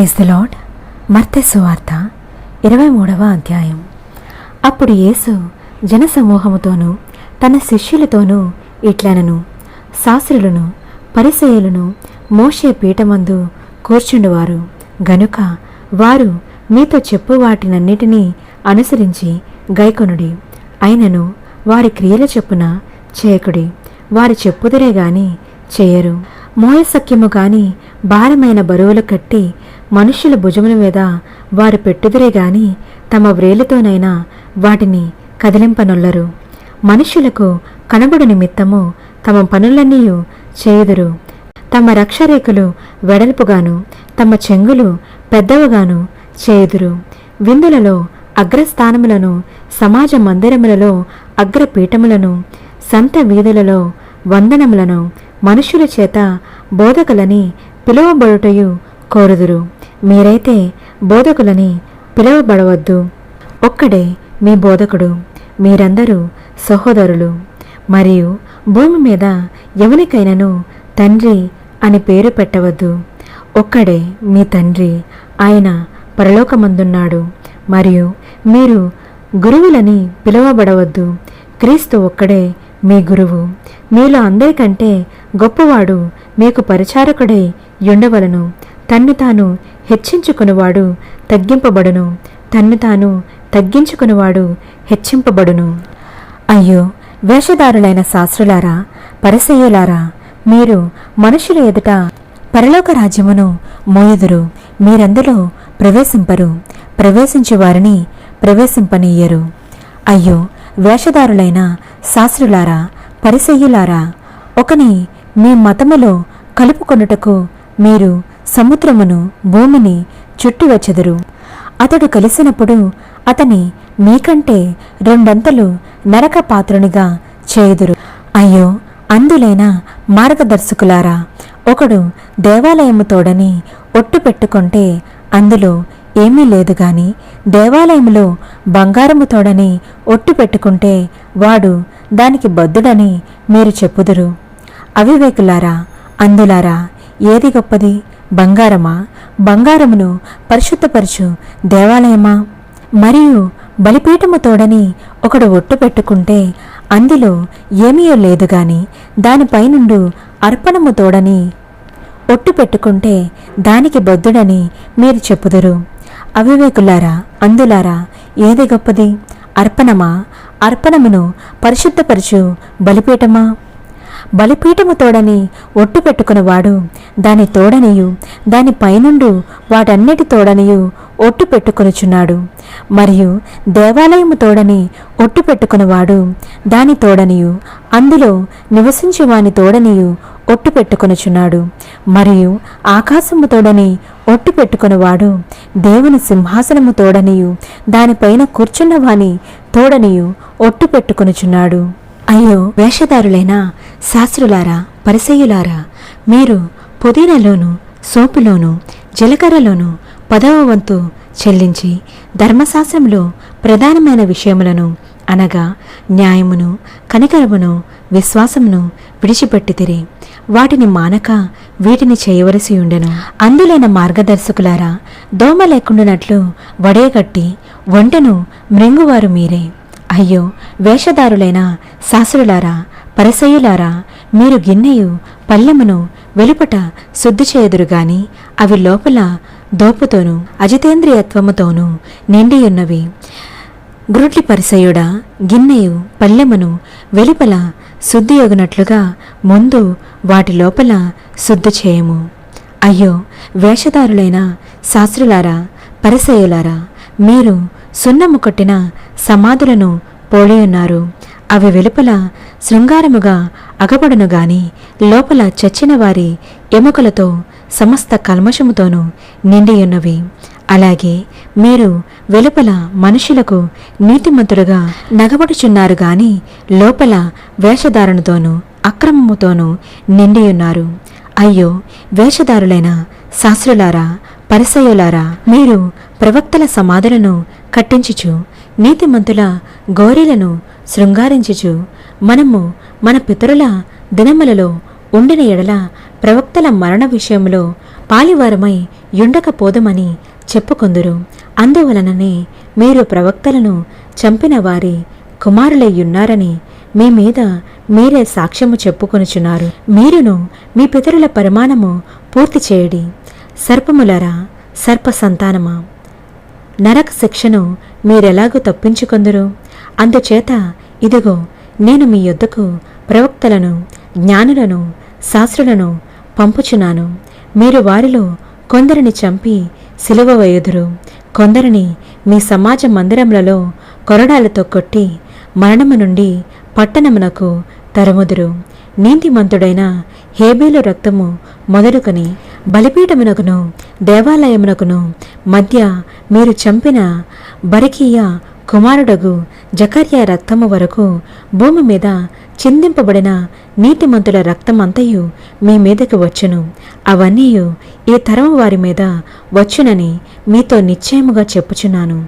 Praise the lord మర్తె సువార్త ఇరవై మూడవ అధ్యాయం. అప్పుడు యేసు జనసమూహముతోనూ తన శిష్యులతోనూ ఇట్లనను శాస్త్రులను పరిసయులను మోషే పీఠమందు కూర్చుండువారు. గనుక వారు మీతో చెప్పు వాటినన్నిటినీ అనుసరించి గైకొనుడి. అయినను వారి క్రియల చొప్పున చేయకుడి. వారి చెప్పుదరే గాని చేయరు. మోయసఖ్యము గాని భారమైన బరువులు కట్టి మనుష్యుల భుజముల మీద వారు పెట్టుదురే గాని తమ వ్రేలితోనైనా వాటిని కదిలింపనొల్లరు. మనుష్యులకు కనబడు నిమిత్తము తమ పనులన్నీ చేయుదురు. తమ రక్షరేఖలు వెడల్పుగాను తమ చెంగులు పెద్దవుగాను చేయుదురు. విందులలో అగ్రస్థానములను సమాజ మందిరములలో అగ్రపీఠములను సంత వీధులలో వందనములను మనుషుల చేత బోధకులని పిలువబడుటయు కోరుదురు. మీరైతే బోధకులని పిలువబడవద్దు. ఒక్కడే మీ బోధకుడు మీరందరూ సహోదరులు. మరియు భూమి మీద ఎవరికైనాను తండ్రి అని పేరు పెట్టవద్దు. ఒక్కడే మీ తండ్రి ఆయన పరలోకమందున్నాడు. మరియు మీరు గురువులని పిలువబడవద్దు. క్రీస్తు ఒక్కడే మీ గురువు. మీలో అందరికంటే గొప్పవాడు మీకు పరిచారకుడై యుండవలను తన్ను తాను హెచ్చించుకునివాడు తగ్గింపబడును. తన్ను తాను తగ్గించుకునివాడు హెచ్చింపబడును. అయ్యో వేషధారులైన శాస్త్రులారా పరిసయ్యులారా మీరు మనుషుల ఎదుట పరలోక రాజ్యమును మోయుదురు. మీరందులో ప్రవేశింపరు ప్రవేశించు వారిని ప్రవేశింపనీయరు. అయ్యో వేషధారులైన శాస్త్రులారా పరిసయ్యులారా ఒకని మీ మతములో కలుపుకొనుటకు మీరు సముద్రమును భూమిని చుట్టివచ్చెదరు అతడు కలిసినప్పుడు అతని మీకంటే రెండంతలు నరక పాత్రునిగా చేయుదురు. అయ్యో అందులైన మార్గదర్శకులారా ఒకడు దేవాలయము తోడని ఒట్టు పెట్టుకుంటే అందులో ఏమీ లేదు గాని దేవాలయములో బంగారము తోడని ఒట్టు పెట్టుకుంటే వాడు దానికి బద్దుడని మీరు చెప్పుదురు. అవివేకులారా అందులారా ఏది గొప్పది? బంగారమా? బంగారమును పరిశుద్ధపరచు దేవాలయమా? మరియు బలిపీఠము తోడని ఒకడు ఒట్టు పెట్టుకుంటే అందులో ఏమీయో లేదు గాని దానిపైనుండు అర్పణము తోడని ఒట్టు పెట్టుకుంటే దానికి బొద్దుడని మీరు చెప్పుదురు. అవివేకులారా అందులారా ఏది గొప్పది? అర్పణమా? అర్పణమును పరిశుద్ధపరచు బలిపీఠమా? బలిపీఠము తోడని ఒట్టు పెట్టుకున్నవాడు దాని తోడనియు దాని పైనుండు వాటన్నిటి తోడనియు ఒట్టు పెట్టుకొనుచున్నాడు. మరియు దేవాలయము తోడని ఒట్టు పెట్టుకున్నవాడు దాని తోడనియు అందులో నివసించు వాని తోడనియు ఒట్టు పెట్టుకొనుచున్నాడు. మరియు ఆకాశము తోడని ఒట్టు పెట్టుకునివాడు. దేవుని సింహాసనము తోడనియు దానిపైన కూర్చున్నవాని తోడనియు ఒట్టు పెట్టుకొనుచున్నాడు. అయ్యో వేషధారులైన శాస్త్రులారా పరిసయ్యులారా మీరు పుదీనలోను సోపులోను జీలకర్రలోను పదవ వంతు చెల్లించి ధర్మశాస్త్రంలో ప్రధానమైన విషయములను అనగా న్యాయమును కనికరమును విశ్వాసమును విడిచిపెట్టితిరి. వాటిని మానక వీటిని చేయవలసి ఉండెను. అందులైన మార్గదర్శకులారా దోమ లేకుండానట్లు వడేగట్టి వంటను మృంగువారు మీరే. అయ్యో వేషధారులైన శాస్త్రులారా పరసయులారా మీరు గిన్నెయు పల్లెమును వెలుపట శుద్ధి చేయుదురు గాని అవి లోపల దోపుతోనూ అజితేంద్రియత్వముతోనూ నిండియున్నవి. గురుట్లి పరిసయుడా గిన్నెయు పల్లెమును వెలుపల శుద్ధియగునట్లుగా ముందు వాటి లోపల శుద్ధి చేయము. అయ్యో వేషధారులైన శాస్త్రులారా పరిసయులారా మీరు సున్నము కొట్టిన సమాధులను పోలియున్నారు అవి వెలుపల శృంగారముగా అగబడును గాని లోపల చచ్చిన వారి ఎముకలతో సమస్త కల్మషముతోనూ నిండియున్నవి అలాగే మీరు వెలుపల మనుషులకు నీతిమంతుడుగా నగబడుచున్నారు గాని లోపల వేషధారణతోనూ అక్రమముతోనూ నిండియున్నారు అయ్యో వేషధారులైన శాస్త్రులారా పరిసయులారా మీరు ప్రవక్తల సమాధులను కట్టించుచు నీతిమంతుల గౌరీలను శృంగారించుచు మనము మన పితరుల దినములలో ఉండిన ఎడల ప్రవక్తల మరణ విషయంలో పాలివారమై యుండకపోదమని చెప్పుకొందురు. అందువలననే మీరు ప్రవక్తలను చంపిన వారి కుమారులయ్యున్నారని మీ మీద మీరే సాక్ష్యము చెప్పుకొనుచున్నారు. మీరును మీ పితరుల పరిమాణము పూర్తి చేయడి. సర్పములరా సర్ప సంతానమా? నరక శిక్షను మీరెలాగూ తప్పించుకొందురు? అందుచేత ఇదిగో నేను మీ యొద్దకు ప్రవక్తలను జ్ఞానులను శాస్త్రులను పంపుచున్నాను. మీరు వారిలో కొందరిని చంపి సిలువ వేయుదురు. కొందరిని మీ సమాజ మందిరములలో కొరడాలతో కొట్టి మరణము నుండి పట్టణమునకు తరుముదురు. నీతిమంతుడైన హేబేలు రక్తము మొదలుకొని బలిపీఠమునకును దేవాలయమునకును మధ్య మీరు చంపిన బరకీయ కుమారుడగు జకర్య రక్తము వరకు భూమి మీద చిందింపబడిన నీతిమంతుల రక్తమంతయు మీ మీదకి వచ్చును. అవన్నీ ఈ తరం వారి మీద వచ్చునని మీతో నిశ్చయముగా చెప్పుచున్నాను.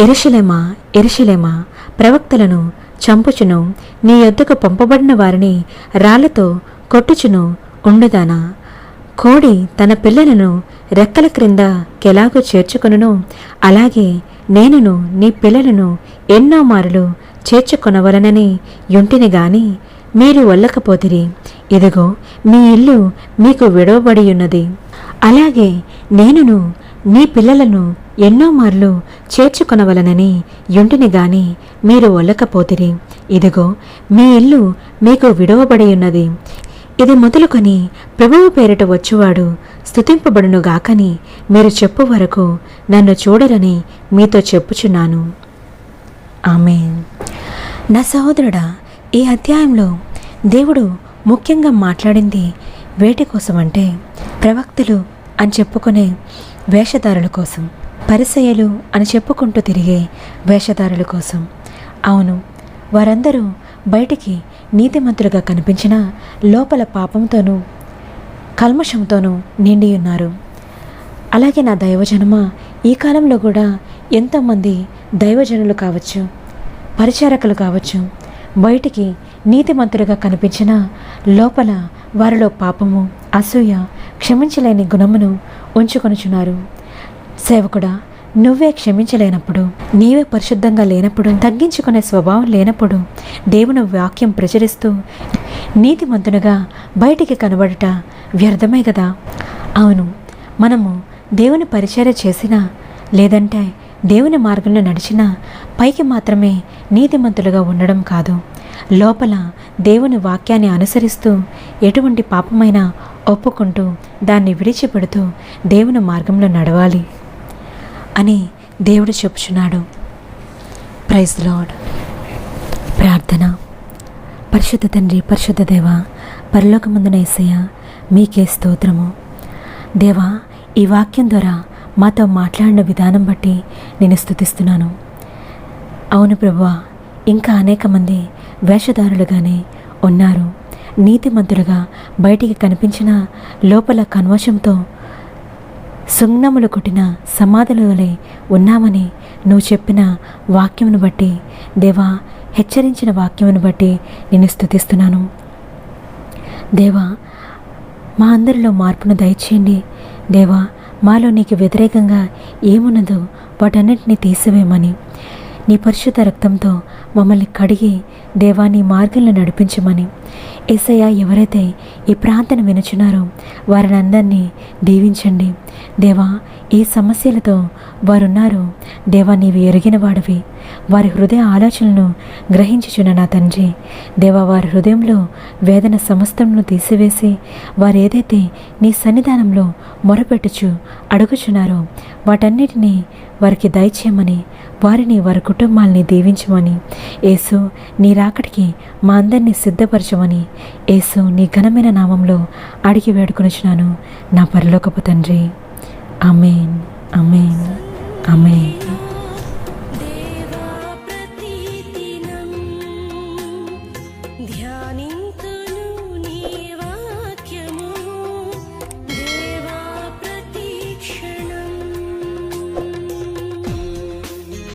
ఎరుషలేమా ఎరుషలేమా ప్రవక్తలను చంపుచును. నీ యొద్దకు పంపబడిన వారిని రాళ్ళతో కొట్టుచును ఉండుదానా? కోడి తన పిల్లలను రెక్కల క్రింద కెలాగో చేర్చుకొనును. అలాగే నేనును నీ పిల్లలను ఎన్నో మారులు చేర్చుకొనవలనని యుంటిని గాని మీరు వల్లకపోతిరి ఇదిగో మీ ఇల్లు మీకు విడవబడి ఉన్నది అలాగే నేనును నీ పిల్లలను ఎన్నో మార్లు చేర్చుకొనవలనని యుంటిని గాని మీరు ఒల్లకపోతిరి. ఇదిగో మీ ఇల్లు మీకు విడవబడి ఉన్నది ఇది మొదలుకొని ప్రభువు పేరిట వచ్చువాడు స్తుతింపబడును గాకని మీరు చెప్పు వరకు నన్ను చూడరని మీతో చెప్పుచున్నాను. ఆమె నా సహోదరుడా ఈ అధ్యాయంలో దేవుడు ముఖ్యంగా మాట్లాడింది వేటి కోసం అంటే ప్రవక్తలు అని చెప్పుకునే వేషధారుల కోసం పరిసయలు అని చెప్పుకుంటూ తిరిగే వేషధారుల కోసం. అవును వారందరూ బయటికి నీతిమంతులుగా కనిపించినా లోపల పాపంతోనూ కల్మషంతోనూ నిండి ఉన్నారు. అలాగే నా దైవజనమ ఈ కాలంలో కూడా ఎంతోమంది దైవజనులు కావచ్చు పరిచారకులు కావచ్చు బయటికి నీతిమంతులుగా కనిపించిన లోపల వారిలో పాపము అసూయ క్షమించలేని గుణమును ఉంచుకొనుచున్నారు. సేవకుడా నువ్వే క్షమించలేనప్పుడు నీవే పరిశుద్ధంగా లేనప్పుడు తగ్గించుకునే స్వభావం లేనప్పుడు దేవుని వాక్యం ప్రచురిస్తూ నీతిమంతునుగా బయటికి కనబడట వ్యర్థమే కదా? అవును మనము దేవుని పరిచర్య చేసినా లేదంటే దేవుని మార్గంలో నడిచినా పైకి మాత్రమే నీతిమంతులుగా ఉండడం కాదు. లోపల దేవుని వాక్యాన్ని అనుసరిస్తూ ఎటువంటి పాపమైనా ఒప్పుకుంటూ దాన్ని విడిచిపెడుతూ దేవుని మార్గంలో నడవాలి. అని దేవుడు చెప్పుచున్నాడు. ప్రైజ్ లాడ్ ప్రార్థన. పరిశుద్ధ తండ్రి పరిశుద్ధ దేవ పరలోకమందున ఏసయ్య మీకే స్తోత్రము. దేవా ఈ వాక్యం ద్వారా మాతో మాట్లాడిన విధానం బట్టి నేను స్తుతిస్తున్నాను అవును ప్రభువా ఇంకా అనేక మంది వేషధారులుగానే ఉన్నారు. నీతిమంతులుగా బయటికి కనిపించిన లోపల కన్వశంతో సుమ్నములు కొట్టిన సమాధుల వలె ఉన్నామని నువ్వు చెప్పిన వాక్యమును బట్టి దేవా హెచ్చరించిన వాక్యమును బట్టి నేను స్థుతిస్తున్నాను దేవా మా అందరిలో మార్పును దయచేయండి. దేవా మాలో నీకు వ్యతిరేకంగా ఏమున్నదో వాటన్నిటిని తీసివేయమని నీ పరిశుద్ధ రక్తంతో మమ్మల్ని కడిగి దేవా నీ మార్గంలో నడిపించమని. ఏసయ్య ఎవరైతే ఈ ప్రాంతాన్ని వినుచున్నారో వారిని అందరినీ దీవించండి. దేవా ఏ సమస్యలతో వారున్నారో. దేవా నీవు ఎరిగిన వాడివి. వారి హృదయ ఆలోచనలను గ్రహించుచున్న నా తండ్రి. దేవా వారి హృదయంలో వేదన సమస్తమును తీసివేసి వారు ఏదైతే నీ సన్నిధానంలో మొరపెట్టుచు అడుగుచున్నారో వాటన్నిటినీ వారికి దయచేయమని వారిని వారి కుటుంబాల్ని దీవించమని యేసు నీ రాకడికి మా అందరినీ సిద్ధపరచమని యేసు నీ ఘనమైన నామంలో అడిగి వేడుకొనిచున్నాను. నా పరలోకపు తండ్రి. Amén, amén, amén.